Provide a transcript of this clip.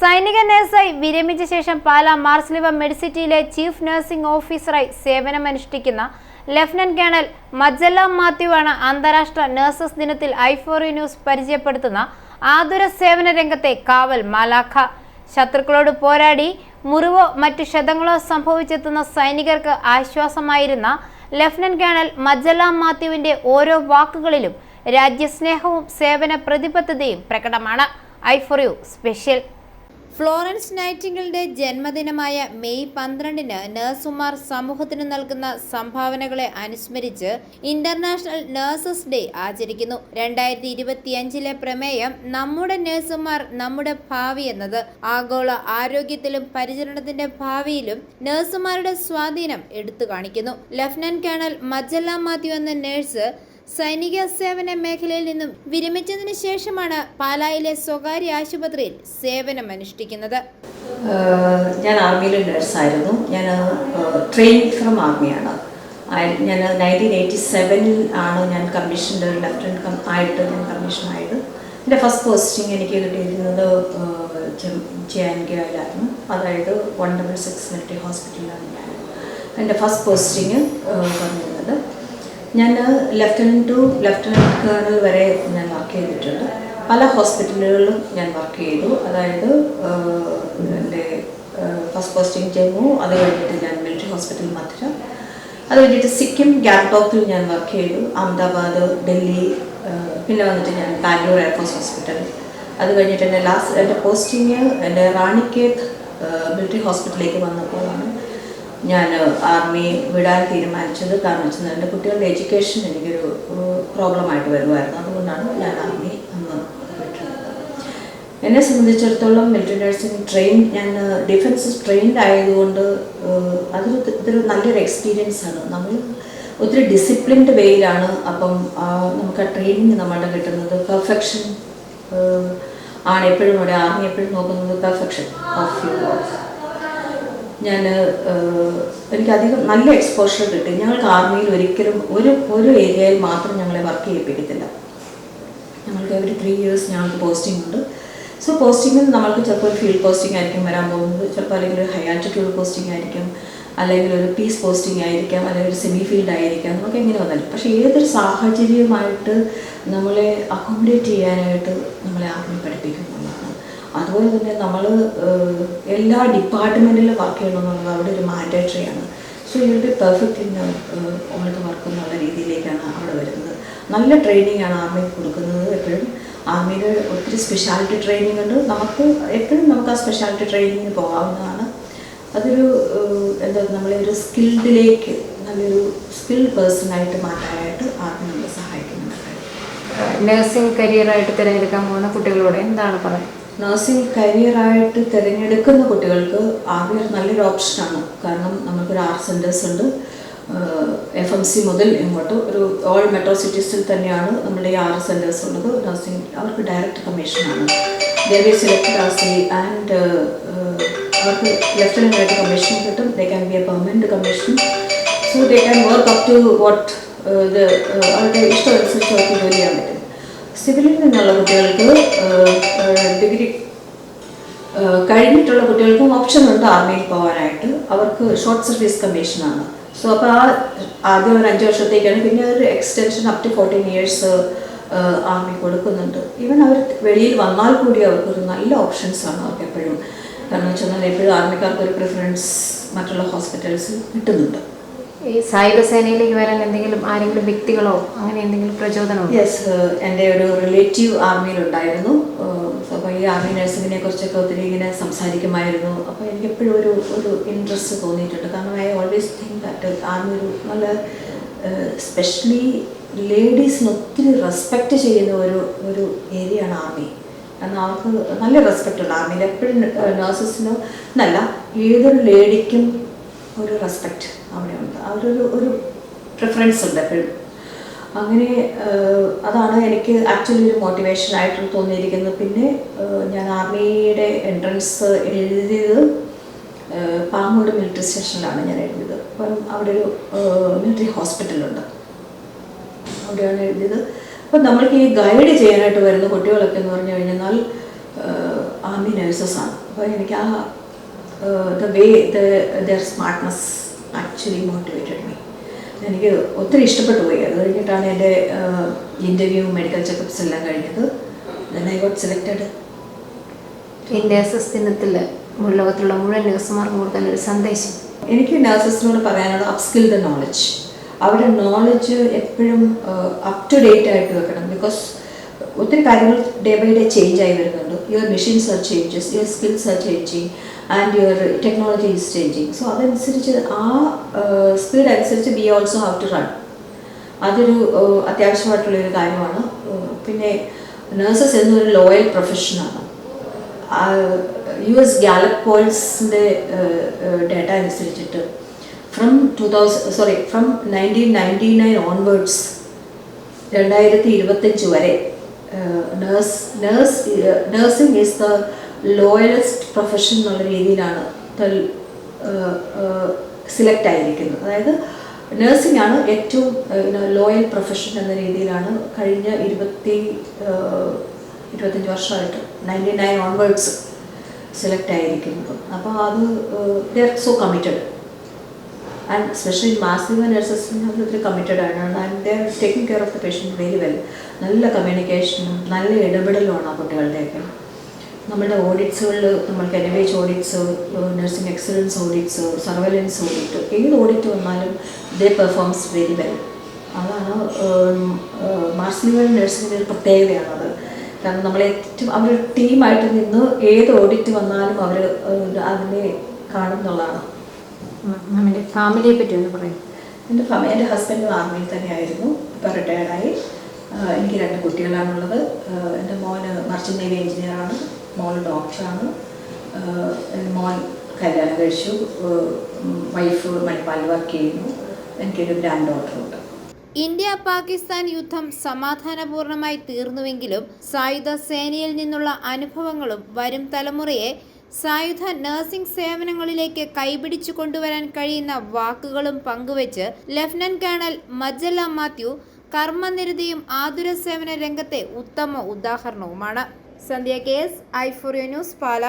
സൈനിക നഴ്സായി വിരമിച്ച ശേഷം പാല മാർസ്ലിവ മെഡിസിറ്റിയിലെ ചീഫ് നഴ്സിംഗ് ഓഫീസറായി സേവനമനുഷ്ഠിക്കുന്ന ലഫ്റ്റനന്റ് കേണൽ മജ്ജല്ല മാത്യു ആണ് അന്താരാഷ്ട്ര നഴ്സസ് ദിനത്തിൽ ഐഫോറി ന്യൂസ് പരിചയപ്പെടുത്തുന്ന ആതുര സേവന രംഗത്തെ കാവൽ മാലാഖ. ശത്രുക്കളോട് പോരാടി മുറിവോ മറ്റ് ക്ഷതങ്ങളോ സംഭവിച്ചെത്തുന്ന സൈനികർക്ക് ആശ്വാസമായിരുന്ന ലഫ്റ്റനന്റ് കേണൽ മജ്ജല്ല മാത്യുവിന്റെ ഓരോ വാക്കുകളിലും രാജ്യസ്നേഹവും സേവന പ്രതിബദ്ധതയും പ്രകടമാണ്. ഐഫോറിയു സ്പെഷ്യൽ. ഫ്ലോറൻസ് നൈറ്റിംഗിളുടെ ജന്മദിനമായ മെയ് പന്ത്രണ്ടിന് നഴ്സുമാർ സമൂഹത്തിന് നൽകുന്ന സംഭാവനകളെ അനുസ്മരിച്ച് ഇന്റർനാഷണൽ നഴ്സസ് ഡേ ആചരിക്കുന്നു. രണ്ടായിരത്തി ഇരുപത്തിയഞ്ചിലെ പ്രമേയം നമ്മുടെ നഴ്സുമാർ നമ്മുടെ ഭാവി എന്നത് ആഗോള ആരോഗ്യത്തിലും പരിചരണത്തിന്റെ ഭാവിയിലും നഴ്സുമാരുടെ സ്വാധീനം എടുത്തു കാണിക്കുന്നു. ലഫ്റ്റനന്റ് കേണൽ മജല്ല മാത്യു എന്ന നഴ്സ് സൈനിക സേവന മേഖലയിൽ നിന്നും വിരമിച്ചതിന് ശേഷമാണ് പാലായിലെ സ്വകാര്യ ആശുപത്രിയിൽ സേവനം അനുഷ്ഠിക്കുന്നത്. ഞാൻ ആർമിയിലെ നഴ്സായിരുന്നു. ഞാൻ ട്രെയിൻ ഫ്രം ആർമിയാണ് ഞാൻ നയന്റീൻ എയ്റ്റി സെവനിൽ ആണ് ഞാൻ കമ്മീഷന്റെ ലെഫ്റ്റനന്റ് ആയിട്ട് ഞാൻ കമ്മീഷൻ ആയത്. എന്റെ ഫസ്റ്റ് പോസ്റ്റിംഗ് എനിക്ക് കിട്ടിയിരുന്നത് ചെയ്യാനിക്കയിലായിരുന്നു അതായത് വൺ ഡബിൾ സിക്സ് മിലിറ്ററി ഹോസ്പിറ്റലിലാണ് ഞാൻ. എന്റെ ഫസ്റ്റ് പോസ്റ്റിംഗ് പറഞ്ഞിരുന്നത് ഞാൻ ലെഫ്റ്റനന്റ് ടു ലെഫ്റ്റനന്റ് കേണൽ വരെ ഞാൻ വർക്ക് ചെയ്തിട്ടുണ്ട്. പല ഹോസ്പിറ്റലുകളിലും ഞാൻ വർക്ക് ചെയ്തു. അതായത് എന്റെ ഫസ്റ്റ് പോസ്റ്റിംഗ് ജമ്മു അത് കഴിഞ്ഞിട്ട് ഞാൻ മിലിറ്ററി ഹോസ്പിറ്റൽ മധുര. അത് കഴിഞ്ഞിട്ട് സിക്കിം ഗാംഗ്ടോക്കിൽ ഞാൻ വർക്ക് ചെയ്തു. അഹമ്മദാബാദ് ഡൽഹി പിന്നെ വന്നിട്ട് ഞാൻ ബാംഗ്ലൂർ എയർഫോഴ്സ് ഹോസ്പിറ്റൽ അത് കഴിഞ്ഞിട്ട് എന്റെ ലാസ്റ്റ് എന്റെ പോസ്റ്റിങ് എന്റെ റാണിക്കേത്ത് മിലിറ്ററി ഹോസ്പിറ്റലിലേക്ക് വന്നപ്പോഴാണ് ഞാൻ ആർമി വിടാൻ തീരുമാനിച്ചത് കാരണം വെച്ചാൽ എന്റെ കുട്ടികളുടെ എഡ്യൂക്കേഷൻ എനിക്കൊരു പ്രോബ്ലമായിട്ട് വരുമായിരുന്നു. അതുകൊണ്ടാണ് ഞാൻ ആർമി അന്ന് എന്നെ സംബന്ധിച്ചിടത്തോളം മിലിറ്ററി നഴ്സിംഗ് ട്രെയിൻ ഞാൻ ഡിഫൻസ് ട്രെയിൻഡ് ആയതുകൊണ്ട് അതൊരു ഇതൊരു നല്ലൊരു എക്സ്പീരിയൻസ് ആണ്. നമ്മൾ ഒത്തിരി ഡിസിപ്ലിൻഡ് വേയിലാണ് അപ്പം നമുക്ക് ആ ട്രെയിനിങ് നമ്മളുടെ കിട്ടുന്നത്. പെർഫെക്ഷൻ ആണ് എപ്പോഴും ഇവിടെ ആർമി എപ്പോഴും നോക്കുന്നത് പെർഫെക്ഷൻ ഓഫ് യു വർക്ക് ഞാൻ എനിക്കധികം നല്ല എക്സ്പോഷർ കിട്ടി. ഞങ്ങൾക്ക് ആർമിയിൽ ഒരിക്കലും ഒരു ഒരു ഏരിയയിൽ മാത്രം ഞങ്ങളെ വർക്ക് ചെയ്യിപ്പിക്കത്തില്ല. ഞങ്ങൾക്ക് ഒരു ത്രീ ഇയേഴ്സ് ഞങ്ങൾക്ക് പോസ്റ്റിംഗ് ഉണ്ട്. സോ പോസ്റ്റിങ്ങിൽ നമ്മൾക്ക് ചിലപ്പോൾ ഒരു ഫീൽഡ് പോസ്റ്റിംഗ് ആയിരിക്കും വരാൻ പോകുന്നത്. ചിലപ്പോൾ അല്ലെങ്കിൽ ഒരു ഹൈ ആൾട്ടിറ്റ്യൂഡ് പോസ്റ്റിംഗ് ആയിരിക്കും അല്ലെങ്കിൽ ഒരു പീസ് പോസ്റ്റിംഗ് ആയിരിക്കാം അല്ലെങ്കിൽ ഒരു സെമി ഫീൽഡ് ആയിരിക്കാം. നമുക്ക് എങ്ങനെ വന്നാലും. പക്ഷേ ഏതൊരു സാഹചര്യമായിട്ട് നമ്മളെ അക്കോമഡേറ്റ് ചെയ്യാനായിട്ട് നമ്മളെ ആർമി പഠിപ്പിക്കും എന്നുള്ളതാണ് അതുപോലെ തന്നെ നമ്മൾ എല്ലാ ഡിപ്പാർട്ട്മെന്റിലും വർക്ക് ചെയ്യണമെന്നുള്ളത് അവിടെ ഒരു മാൻഡേറ്ററി ആണ്. So you perfect in all work എന്നുള്ള രീതിയിലേക്കാണ് അവിടെ വരുന്നത്. നല്ല ട്രെയിനിങ് ആണ് ആർമി കൊടുക്കുന്നത് എപ്പോഴും. ആർമിയിൽ ഒത്തിരി സ്പെഷ്യാലിറ്റി ട്രെയിനിങ് ഉണ്ട്. നമുക്ക് എപ്പോഴും നമുക്ക് ആ സ്പെഷ്യാലിറ്റി ട്രെയിനിങ്ങിന് പോകാവുന്നതാണ്. അതൊരു എന്താ നമ്മളെ ഒരു സ്കിൽഡിലേക്ക് നല്ലൊരു സ്കിൽ പേഴ്സണായിട്ട് മാറ്റാനായിട്ട് ആർമി നമ്മളെ സഹായിക്കുന്നുണ്ട്. നഴ്സിംഗ് കരിയറായിട്ട് തിരഞ്ഞെടുക്കാൻ പോകുന്ന കുട്ടികളോട് എന്താണ് പറയുന്നത് നഴ്സിംഗ് കരിയറായിട്ട് തിരഞ്ഞെടുക്കുന്ന കുട്ടികൾക്ക് ഒരു നല്ലൊരു ഓപ്ഷനാണ് കാരണം നമുക്കൊരു ആർ സെന്റേഴ്സ് ഉണ്ട്. എഫ് എം സി മുതൽ ഇങ്ങോട്ട് ഒരു ഓൾ മെട്രോ സിറ്റീസിൽ തന്നെയാണ് നമ്മുടെ ഈ ആർ സെന്റേഴ്സ് ഉള്ളത്. നഴ്സിംഗ് അവർക്ക് ഡയറക്റ്റ് കമ്മീഷനാണ് they we selected R C and അവർക്ക് ലെഫ്റ്റനന്റ് ആയിട്ട് കമ്മീഷൻ കിട്ടും. They can be a permanent commission so they can work up to what ഇത് അവരുടെ ഇഷ്ടം അനുസരിച്ച് അവർക്ക് ജോലി ചെയ്യാൻ പറ്റും. സിവിലിൽ നിന്നുള്ള കുട്ടികൾക്ക് ഡിഗ്രി കഴിഞ്ഞിട്ടുള്ള കുട്ടികൾക്കും ഓപ്ഷൻ ഉണ്ട് ആർമിയിൽ പോകാനായിട്ട്. അവർക്ക് ഷോർട്ട് സർവീസ് കമ്മീഷനാണ് സോ അപ്പോൾ ആ ആദ്യം ഒരു അഞ്ച് വർഷത്തേക്കാണ്. പിന്നെ ഒരു extension up to fourteen years army കൊടുക്കുന്നുണ്ട്. ഈവൻ അവർ വെളിയിൽ വന്നാൽ കൂടി അവർക്കൊരു നല്ല ഓപ്ഷൻസ് ആണ് അവർക്ക് എപ്പോഴും. കാരണം വെച്ചാൽ എപ്പോഴും ആർമിക്കാർക്ക് ഒരു പ്രിഫറൻസ് മറ്റുള്ള ഹോസ്പിറ്റൽസിൽ കിട്ടുന്നുണ്ട്. ഈ സായുധ സേനയിലേക്ക് വരാൻ എന്തെങ്കിലും ആരെങ്കിലും വ്യക്തികളോ അങ്ങനെ എന്തെങ്കിലും പ്രചോദനമോ യെസ് എന്റെ ഒരു റിലേറ്റീവ് ആർമിയിലുണ്ടായിരുന്നു അപ്പോൾ ഈ ആർമി നഴ്സിങ്ങിനെ കുറിച്ചൊക്കെ ഒത്തിരി ഇങ്ങനെ സംസാരിക്കുമായിരുന്നു. അപ്പോൾ എനിക്ക് എപ്പോഴും ഒരു ഒരു ഇൻട്രസ്റ്റ് തോന്നിയിട്ടുണ്ട്. കാരണം I always think that army ഒരു നല്ല സ്പെഷ്യലി ലേഡീസിന് ഒത്തിരി റെസ്പെക്റ്റ് ചെയ്യുന്ന ഒരു ഒരു ഏരിയയാണ് ആർമി. കാരണം അവർക്ക് നല്ല റെസ്പെക്റ്റ് ഉണ്ട് ആർമിയിൽ. എപ്പോഴും നഴ്സസിനോ എന്നല്ല ഏതൊരു ലേഡിക്കും ഒരു റെസ്പെക്റ്റ് അവിടെ ഉണ്ട്. അവരൊരു ഒരു പ്രിഫറൻസ് ഉണ്ട് എപ്പോഴും. അങ്ങനെ അതാണ് എനിക്ക് ആക്ച്വലി ഒരു മോട്ടിവേഷൻ ആയിട്ട് തോന്നിയിരിക്കുന്നത്. പിന്നെ ഞാൻ ആർമിയുടെ എൻട്രൻസ് എഴുതിയത് പാങ്ങോട് മിലിറ്ററി സ്റ്റേഷനിലാണ് ഞാൻ എഴുതിയത്. അപ്പം അവിടെ ഒരു മിലിറ്ററി ഹോസ്പിറ്റലുണ്ട് അവിടെയാണ് എഴുതിയത്. അപ്പം നമ്മൾക്ക് ഈ ഗൈഡ് ചെയ്യാനായിട്ട് വരുന്ന കുട്ടികളൊക്കെ എന്ന് പറഞ്ഞു കഴിഞ്ഞാൽ ആർമി നേഴ്സസ് ആണ്. അപ്പോൾ എനിക്ക് ആ the way their smartness actually motivated me എനിക്ക് ഒത്തിരി ഇഷ്ടപ്പെട്ടു പോയി. അത് കഴിഞ്ഞിട്ടാണ് എന്റെ ഇന്റർവ്യൂ മെഡിക്കൽ ചെക്കപ്സ് എല്ലാം കഴിഞ്ഞത്. Then I got selected nurses ദിനത്തിൽ ലോകത്തുള്ള മുഴുവൻ നഴ്സുമാർക്കും കൊടുക്കാൻ ഒരു സന്ദേശം. എനിക്ക് നഴ്സസിനോട് പറയാനുള്ള അപ്സ്കിൽ ദ നോളജ് അവരുടെ നോളജ് എപ്പോഴും അപ് ടു ഡേറ്റ് ആയിട്ട് വെക്കണം. ബിക്കോസ് ഒത്തിരി കാര്യങ്ങൾ ഡേ ബൈ ഡേ ചേഞ്ച് ആയി വരുന്നുണ്ട്. Your machines are changes your skills are changing and your technology is changing so അതനുസരിച്ച് ആ സ്പീഡ് അനുസരിച്ച് be also have to run അതൊരു അത്യാവശ്യമായിട്ടുള്ളൊരു കാര്യമാണ്. പിന്നെ നേഴ്സസ് എന്നൊരു ലോയൽ പ്രൊഫഷനാണ് യു എസ് ഗാലപ് പോൾസിന്റെ ഡേറ്റ അനുസരിച്ചിട്ട് from two thousand sorry from nineteen ninety nine onwards രണ്ടായിരത്തി ഇരുപത്തഞ്ച് വരെ nurse nurse nursing is the loyalest profession എന്നുള്ള രീതിയിലാണ് സിലക്റ്റ് ആയിരിക്കുന്നത്. അതായത് നേഴ്സിംഗ് ആണ് ഏറ്റവും ലോയൽ പ്രൊഫഷൻ എന്ന രീതിയിലാണ് കഴിഞ്ഞ ഇരുപത്തി ഇരുപത്തഞ്ച് വർഷമായിട്ട് നയന്റി നയൻ ഓൺവേർഡ്സ് സെലക്ട് ആയിരിക്കുന്നത്. അപ്പോൾ അത് they're so committed and specially massive nurses ഒത്തിരി കമ്മിറ്റഡ് ആണ് and they are taking care of the patient very well നല്ല കമ്മ്യൂണിക്കേഷനും നല്ല ഇടപെടലുമാണ് ആ കുട്ടികളുടെയൊക്കെ. നമ്മുടെ ഓഡിറ്റ്സുകളിൽ നമ്മൾക്ക് H audits nursing excellence audits surveillance audit ഏത് ഓഡിറ്റ് വന്നാലും ദേ പെർഫോംസ് വെരി വെൽ അതാണ് മാർസ്ലിവൽ നഴ്സിംഗിന്റെ ഒരു പ്രത്യേകതയാണത്. കാരണം നമ്മൾ ഏറ്റവും അവർ ടീമായിട്ട് നിന്ന് ഏത് ഓഡിറ്റ് വന്നാലും അവർ അതിനെ കാണുന്നുള്ളതാണ് നമ്മുടെ ഫാമിലിയെ പറ്റി ഒന്ന് പറയും. എന്റെ ഫാമിലി എന്റെ ഹസ്ബൻഡ് ആർമിയിൽ തന്നെയായിരുന്നു. ഇപ്പോൾ റിട്ടയർഡായി. എനിക്ക് രണ്ട് കുട്ടികളാണുള്ളത്. എന്റെ മോന് മർച്ചന്റ് നേവി എഞ്ചിനീയറാണ്. മോൾ ഡോക്ടറാണ്. എന്റെ മോൻ കല്യാണം കഴിച്ചു. വൈഫ് മണിപ്പാൽ വർക്ക് ചെയ്യുന്നു. എനിക്കൊരു ഗ്രാൻഡ് ഡോട്ടറുണ്ട് ഇന്ത്യ പാകിസ്ഥാൻ യുദ്ധം സമാധാനപൂർണമായി തീർന്നുവെങ്കിലും സായുധ സേനയിൽ നിന്നുള്ള അനുഭവങ്ങളും വരും തലമുറയെ സായുധ നഴ്സിംഗ് സേവനങ്ങളിലേക്ക് കൈപിടിച്ചു കൊണ്ടുവരാൻ കഴിയുന്ന വാക്കുകളും പങ്കുവച്ച് ലഫ്റ്റനന്റ് കേണൽ മജ്ജല മാത്യു കർമ്മനിരതിയും ആതുര സേവന രംഗത്തെ ഉത്തമ ഉദാഹരണവുമാണ്. സന്ധ്യ കേസ് ഐ ഫോർ ന്യൂസ് പാല.